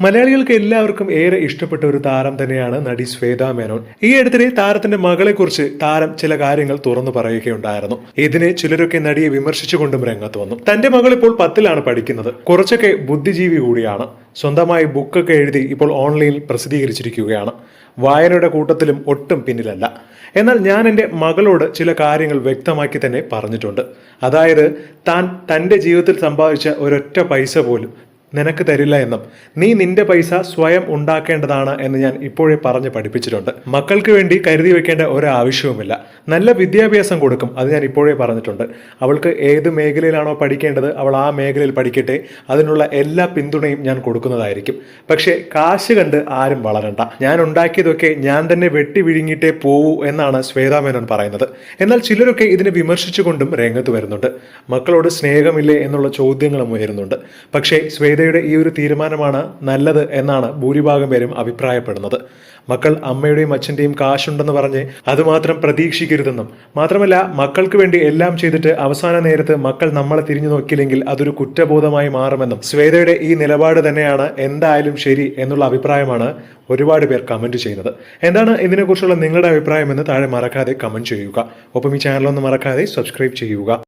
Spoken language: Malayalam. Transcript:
മലയാളികൾക്ക് എല്ലാവർക്കും ഏറെ ഇഷ്ടപ്പെട്ട ഒരു താരം തന്നെയാണ് നടി ശ്വേത മേനോൻ. ഈ അടുത്തിടെ താരത്തിന്റെ മകളെ കുറിച്ച് താരം ചില കാര്യങ്ങൾ തുറന്നു പറയുകയുണ്ടായിരുന്നു. ഇതിനെ ചിലരൊക്കെ നടിയെ വിമർശിച്ചുകൊണ്ടും രംഗത്ത് വന്നു. തന്റെ മകൾ ഇപ്പോൾ പത്തിലാണ് പഠിക്കുന്നത്. കുറച്ചൊക്കെ ബുദ്ധിജീവി കൂടിയാണ്. സ്വന്തമായി ബുക്കൊക്കെ എഴുതി ഇപ്പോൾ ഓൺലൈനിൽ പ്രസിദ്ധീകരിച്ചിരിക്കുകയാണ്. വായനയുടെ കൂട്ടത്തിലും ഒട്ടും പിന്നിലല്ല. എന്നാൽ ഞാൻ എന്റെ മകളോട് ചില കാര്യങ്ങൾ വ്യക്തമാക്കി തന്നെ പറഞ്ഞിട്ടുണ്ട്. അതായത് താൻ തന്റെ ജീവിതത്തിൽ സമ്പാദിച്ച ഒരൊറ്റ പൈസ പോലും നിനക്ക് തരില്ല എന്നും. നീ നിന്റെ പൈസ സ്വയം ഉണ്ടാക്കേണ്ടതാണ് എന്ന് ഞാൻ ഇപ്പോഴേ പറഞ്ഞ് പഠിപ്പിച്ചിട്ടുണ്ട്. മക്കൾക്ക് വേണ്ടി കരുതി വെക്കേണ്ട ഒരാവശ്യവുമില്ല. നല്ല വിദ്യാഭ്യാസം കൊടുക്കും അത് ഞാൻ ഇപ്പോഴേ പറഞ്ഞിട്ടുണ്ട്. അവൾക്ക് ഏത് മേഖലയിലാണോ പഠിക്കേണ്ടത് അവൾ ആ മേഖലയിൽ പഠിക്കട്ടെ. അതിനുള്ള എല്ലാ പിന്തുണയും ഞാൻ കൊടുക്കുന്നതായിരിക്കും. പക്ഷേ കാശ് കണ്ട് ആരും വളരണ്ട. ഞാൻ ഉണ്ടാക്കിയതൊക്കെ ഞാൻ തന്നെ വെട്ടി വിഴുങ്ങിയിട്ടേ പോവൂ എന്നാണ് ശ്വേതാ മേനോൻ പറയുന്നത്. എന്നാൽ ചിലരൊക്കെ ഇതിനെ വിമർശിച്ചുകൊണ്ടും രംഗത്ത് വരുന്നുണ്ട്. മക്കളോട് സ്നേഹമില്ലേ എന്നുള്ള ചോദ്യങ്ങളും ഉയരുന്നുണ്ട്. പക്ഷേ ശ്വേതയുടെ ഈ ഒരു തീരുമാനമാണ് നല്ലത് എന്നാണ് ഭൂരിഭാഗം പേരും അഭിപ്രായപ്പെടുന്നത്. മക്കൾ അമ്മയുടെയും അച്ഛന്റെയും കാശുണ്ടെന്ന് പറഞ്ഞ് അതുമാത്രം പ്രതീക്ഷിക്കരുതെന്നും മാത്രമല്ല മക്കൾക്ക് വേണ്ടി എല്ലാം ചെയ്തിട്ട് അവസാന നേരത്ത് മക്കൾ നമ്മളെ തിരിഞ്ഞു നോക്കിയില്ലെങ്കിൽ അതൊരു കുറ്റബോധമായി മാറുമെന്നും ശ്വേതയുടെ ഈ നിലപാട് തന്നെയാണ് എന്തായാലും ശരി എന്നുള്ള അഭിപ്രായമാണ് ഒരുപാട് പേർ കമന്റ് ചെയ്യുന്നത്. എന്താണ് ഇതിനെക്കുറിച്ചുള്ള നിങ്ങളുടെ അഭിപ്രായം എന്ന് താഴെ മറക്കാതെ കമന്റ് ചെയ്യുക. ഒപ്പം ഈ ചാനൽ ഒന്ന് മറക്കാതെ സബ്സ്ക്രൈബ് ചെയ്യുക.